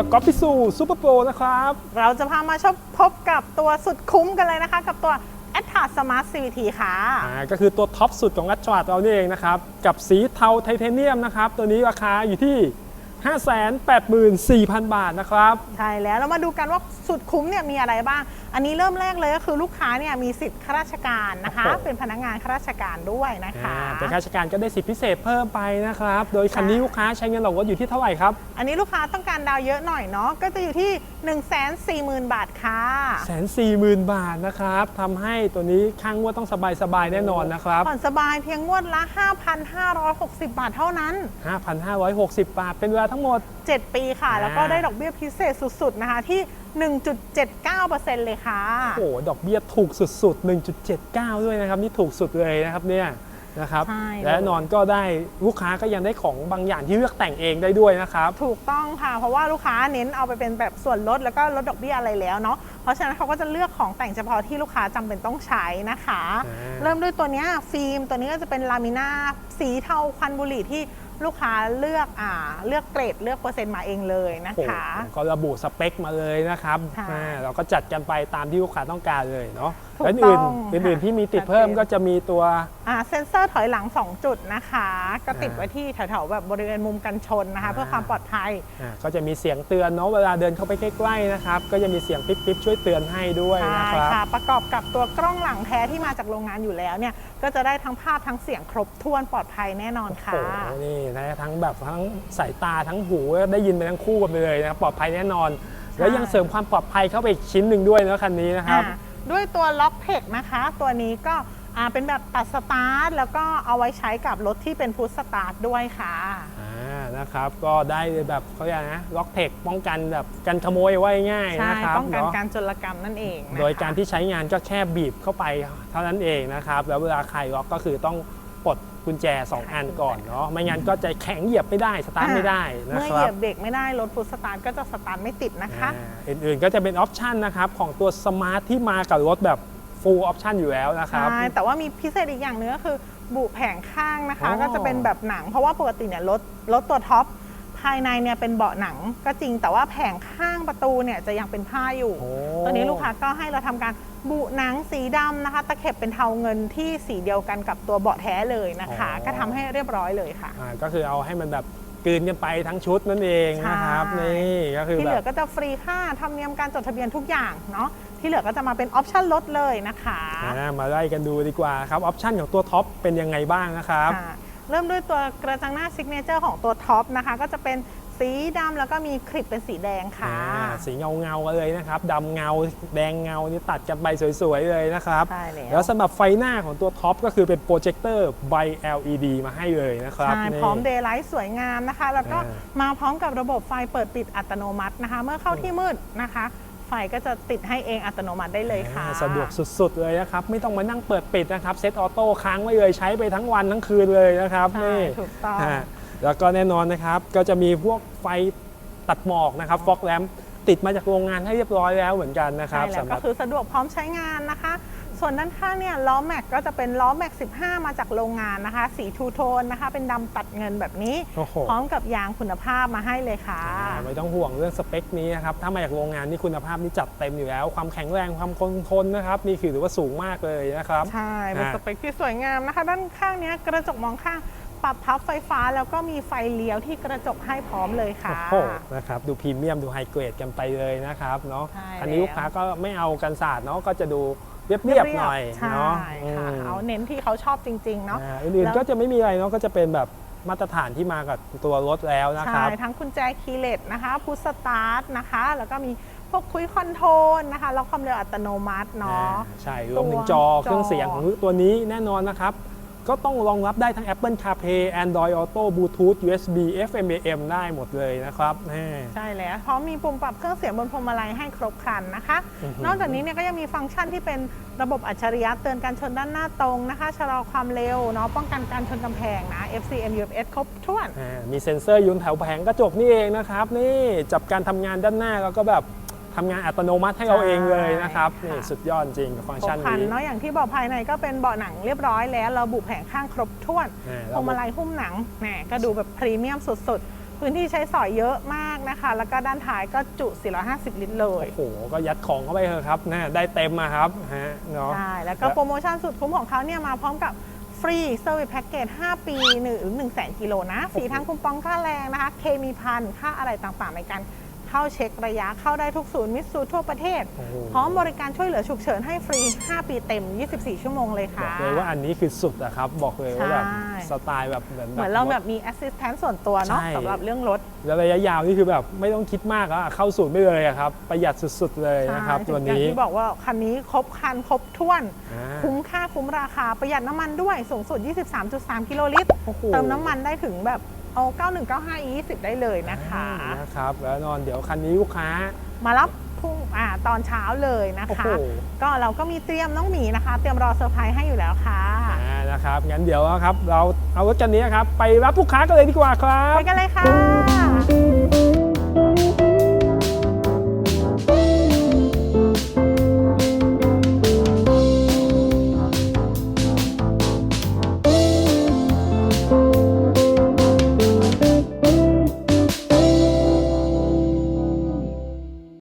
กับก๊อฟพิสูซูเปอร์โปรนะครับ เราจะพามาชมพบกับตัวสุดคุ้มกันเลยนะคะ กับตัว a t t a Smart CVT ค่ะ อ่าก็คือตัวท็อปสุดของรัชชาร์ดเรานี่เองนะครับ กับสีเทาไทเทเนียมนะครับ ตัวนี้ราคาอยู่ที่ 584,000 บาทนะครับ ใช่แล้วเรามาดูกันว่าสุดคุ้มเนี่ยมีอะไรบ้าง อันนี้เริ่มแรกเลยก็คือลูกค้าเนี่ยมีสิทธิ์ข้าราชการนะคะโอ้โหเป็นพนักงานข้าราชการด้วยนะคะ อ่าเป็นข้าราชการก็ได้สิทธิพิเศษเพิ่มไปนะครับ โดยคันนี้ลูกค้าใช้เงินออกรถอยู่ที่เท่าไหร่ครับอันนี้ลูกค้าต้องการดาวเยอะหน่อยเนาะก็จะอยู่ที่ 1 4 0 0 0 0 บาทค่ะ แสนสี่หมื่นบาทนะครับทำให้ตัวนี้ข้างว่าต้องสบายๆแน่นอนนะครับ ผ่อนสบายเพียงงวดละ 5,560 บาทเท่านั้น 5,560 บาท เป็นเวลาทั้งหมด 7 ปีค่ะอ่าแล้วก็ได้ดอกเบี้ยพิเศษสุดๆนะคะที่ 1.79%เลยค่ะ โอ้โหดอกเบี้ยถูกสุดๆ 1.79 ด้วยนะครับ นี่ถูกสุดเลยนะครับเนี่ยนะครับใช่ และแน่นอนก็ได้ลูกค้าก็ยังได้ของบางอย่างที่เลือกแต่งเองได้ด้วยนะครับ ถูกต้องค่ะ เพราะว่าลูกค้าเน้นเอาไปเป็นแบบส่วนลดแล้วก็ลดดอกเบี้ยอะไรแล้วเนาะเพราะฉะนั้นเขาก็จะเลือกของแต่งเฉพาะที่ลูกค้าจำเป็นต้องใช้นะคะ อ่า เริ่มด้วยตัวเนี้ยฟิล์มตัวนี้ก็จะเป็นลามิน่าสีเทาควันบุหรี่ที่ ลูกค้าเลือกอ่าเลือกเกรดเลือกเปอร์เซ็นต์มาเองเลยนะโอ้โหคะ ก็ระบุสเปคมาเลยนะครับค่ะอ่าเราก็จัดกันไปตามที่ลูกค้าต้องการเลยเนาะ ถูกและต้อื่อนงๆอื่นค่ะๆที่มีติดเพิ่มชัดเจนก็จะมีตัว อ่าเซ็นเซอร์ถอยหลัง 2 จุดนะคะ ก็ติดอ่าไว้ที่แถวๆแบบบริเวณมุมกันชนนะคะเพื่อความปลอดภัย อ่าก็จะมีเสียงเตือนเนาะเวลาเดินเข้าไปใกล้ๆนะครับ ก็จะมีเสียงปิ๊บๆช่วยเตือนให้ด้วยใช่นะครับ ค่ะประกอบกับตัวกล้องหลังแท้ที่มาจากโรงงานอยู่แล้วเนี่ยก็จะได้ทั้งภาพทั้งเสียงครบถ้วนปลอดภัยแน่นอนค่ะ โอ้โหนี่นะทั้งแบบทั้งสายตาทั้งหูได้ยินไปทั้งคู่กันไปเลยนะครับปลอดภัยแน่นอน แล้วยังเสริมความปลอดภัยเข้าไปอีกชิ้นหนึ่งด้วยนะคันนี้นะครับ อ่า ด้วยตัวล็อกเทคนะคะ ตัวนี้ก็อ่าเป็นแบบตัดสตาร์ทแล้วก็เอาไว้ใช้กับรถที่เป็นพุทสตาร์ทด้วยค่ะอ่านะครับก็ได้แบบเขาเรียกนะล็อกเทคป้องกันแบบกันขโมยไว้ง่ายใช่นะครับป้องกันเนาะการโจรกรรมนั่นเองนะคะโดยการที่ใช้งานก็แค่บีบเข้าไปเท่านั้นเองนะครับ แล้วเวลาใครล็อกก็คือต้อง ปลดกุญแจ 2 อันก่อนเนาะไม่งั้นก็จะแข็งเหยียบไม่ได้สตาร์ทไม่ได้นะเมื่อคเหรัยีบยบเบรกไม่ได้รถพุทสตาร์ทก็จะสตาร์ทไม่ติดนะคะ อ่าอื่นๆก็จะเป็นออปชันนะครับของตัวสมาร์ทที่มากับรถแบบ full option อยู่แล้วนะครับ ใช่ แต่ว่ามีพิเศษอีกอย่างหนึงก็คือบุแผงข้างนะคะ อ๋อก็จะเป็นแบบหนัง เพราะว่าปกติเนี่ยรถรถตัวท็อป ภายในเนี่ยเป็นเบาะหนังก็จริงแต่ว่าแผงข้างประตูเนี่ยจะยังเป็นผ้าอยู่ โอ้ ตอนนี้ลูกค้าก็ให้เราทำการบุหนังสีดำนะคะ ตะเข็บเป็นเทาเงินที่สีเดียวกันกับตัวเบาะแท้เลยนะคะก็ทำให้เรียบร้อยเลยค่ะ อ่าก็คือเอาให้มันแบบกลืนกันไปทั้งชุดนั่นเองนะครับใช่ นี่ก็คือที่แบเหลือบก็จะฟรีค่าธรรมเนียมการจดทะเบียนทุกอย่างเนาะที่เหลือก็จะมาเป็นออปชั่นลดเลยนะคะ อ่ามาไล่กันดูดีกว่าครับออปชันของตัวท็อปเป็นยังไงบ้างนะครับ ค่ะ เริ่มด้วยตัวกระจังหน้าซิกเนเจอร์ของตัวท็อปนะคะ ก็จะเป็นสีดำแล้วก็มีคลิปเป็นสีแดงค่ะ อ่าสีเงาเงาๆกันเลยนะครับดำเงาแดงเงานี่ตัดกันไปสวยๆเลยนะครับใช่แล้วแล้ว สำหรับไฟหน้าของตัวท็อปก็คือเป็นโปรเจคเตอร์ใบ LED มาให้เลยนะครับใช่นี่ พร้อมเดย์ไลท์สวยงามนะคะ แล้วก็อ่า มาพร้อมกับระบบไฟเปิดปิดอัตโนมัตินะคะ เมื่อเข้าที่มืดนะคะ ไฟก็จะติดให้เองอัตโนมัติได้เลยค่ะอ่าสะดวกสุดๆเลยนะครับ ไม่ต้องมานั่งเปิดปิดนะครับเซตออโต้ค้างไว้เลยใช้ไปทั้งวันทั้งคืนเลยนะครับใช่นี่ถูกต้องอ่าแล้วก็แน่นอนนะครับ ก็จะมีพวกไฟตัดหมอกนะครับฟอกแลมติดมาจากโรงงานให้เรียบร้อยแล้วเหมือนกันนะครับใช่แล้วสำหก็รับคือสะดวกพร้อมใช้งานนะคะ ส่วนด้านข้างเนี่ยล้อแม็กก็จะเป็นล้อแม็ก 15 มาจากโรงงานนะคะ สีทูโทนนะคะ เป็นดำตัดเงินแบบนี้ โอ้โห พร้อมกับยางคุณภาพมาให้เลยค่ะ อ่าไม่ต้องห่วงเรื่องสเปคนี้นะครับ ถ้ามาจากโรงงานนี่คุณภาพนี่จัดเต็มอยู่แล้ว ความแข็งแรงความคงทนนะครับ นี่คือถือว่าสูงมากเลยนะครับ ใช่ เป็นอ่า สเปคที่สวยงามนะคะ ด้านข้างเนี้ยกระจกมองข้างปรับพับไฟฟ้าแล้วก็มีไฟเลี้ยวที่กระจกให้พร้อมเลยค่ะ โอ้โหนะครับ ดูพรีเมียมดูไฮเกรดกันไปเลยนะครับเนาะใช่อันนี้แล้ว ลูกค้าก็ไม่เอากันศาสตร์เนาะก็จะดู เรียบๆหน่อยใช่เนาะค่ะอืมเอาเน้นที่เขาชอบจริงๆเนาะ อ่าอื่นแล้ว ๆก็จะไม่มีอะไรเนาะก็จะเป็นแบบมาตรฐานที่มากับตัวรถแล้วนะคใช่รับ ทั้งกุญแจคีย์เลสนะคะพุชสตาร์ทนะคะ แล้วก็มีพวกคุยคอนโทรลนะคะแล้วความเร็วอัตโนมัติเนาะ อ่าใช่รวมถึงจอตัว เครื่องเสียงของตัวนี้แน่นอนนะครับ ก็ต้องรองรับได้ทั้ง Apple CarPlay Android Auto Bluetooth USB FM AM ได้หมดเลยนะครับแน่ใช่แล้วพร้อมมีปุ่มปรับเครื่องเสียงบนพวงมาลัยให้ครบครันนะคะอือหือนอกจากนี้เนี่ยก็ยังมีฟังก์ชันที่เป็นระบบอัจฉริยะเตือนการชนด้านหน้าตรงนะคะชะลอความเร็วเนาะป้องกันการชนกำแพงนะ FCM UFS ครบถ้วนอ่ามีเซ็นเซอร์อยุนแถวแผงกระจกนี่เองนะครับ นี่จับการทำงานด้านหน้าแล้วก็แบบทำงานอัตโนมัติให้เราเองเลยนะครับใช่นี่ค่ะสุดยอดจริงกับฟังก์ครชับนครันนี้เนาะอย่างที่บอกภายในก็เป็นเบาะหนังเรียบร้อยแล้วระบุแผงข้างครบถ้วนอ่าพวงมาลัยหุ้มหนังแหมก็ดูแบบพรีเมียมสุดๆ พื้นที่ใช้สอยเยอะมากนะคะ แล้วก็ด้านท้ายก็จุ 450 ลิตรเลย โอ้โห ก็ยัดของเข้าไปเถอะครับนะได้เต็มมาครับฮะเนาะใช่แล้วก็โปรโมชั่นสุดคุ้มของเขาเนี่ยมาพร้อมกับฟรีเซอร์วิสแพ็กเกจ 5 ปี1หรือ1แสนกิโลนะ ฟรีทั้งคูปองค่าแรงนะคะ เคมีพันค่าอะไรต่างๆ ในการ เข้าเช็คระยะเข้าได้ทุกศูนย์มิตซูทั่วประเทศโอ้โหพร้อมบริการช่วยเหลือฉุกเฉินให้ฟรี 5 ปีเต็ม 24 ชั่วโมงเลยบอค่ะกเลยว่าอันนี้คือสุดอะครับ บอกเลยว่าแบบใช่สไตล์แบบเหมือนเหมือนเราแบบมีแอสซิสแตนต์ส่วนตัวเนาะใช่สำหรับเรื่องรถแล้วระยะยาวนี่คือแบบไม่ต้องคิดมากแล้วอะเข้าศูนย์ไม่เลยอะครับ ประหยัดสุดๆเลยนะครับใช่ตัวอย่างนี้ที่บอกว่าคันนี้ครบคันครบถ้วนอ่าคุ้มค่าคุ้มราคาประหยัดน้ำมันด้วยสูงสุด 23.3 กิโลลิตรโอ้โหเติมน้ำมันได้ถึงแบบ เอา 9195 e 20 ได้เลยนะคะ นะครับแล้วนอนเดี๋ยวคันนี้ลูกค้า มารับพรุ่งอ่าตอนเช้าเลยนะโอ้คะโห ก็เราก็มีเตรียมน้องหมีนะคะ เตรียมรอเซอร์ไพรส์ให้อยู่แล้วค่ะ อ่านะครับงั้นเดี๋ยวครับ เราเอารถคันนี้ครับไปรับลูกค้ากันเลยดีกว่าครับ ไปกันเลยค่ะ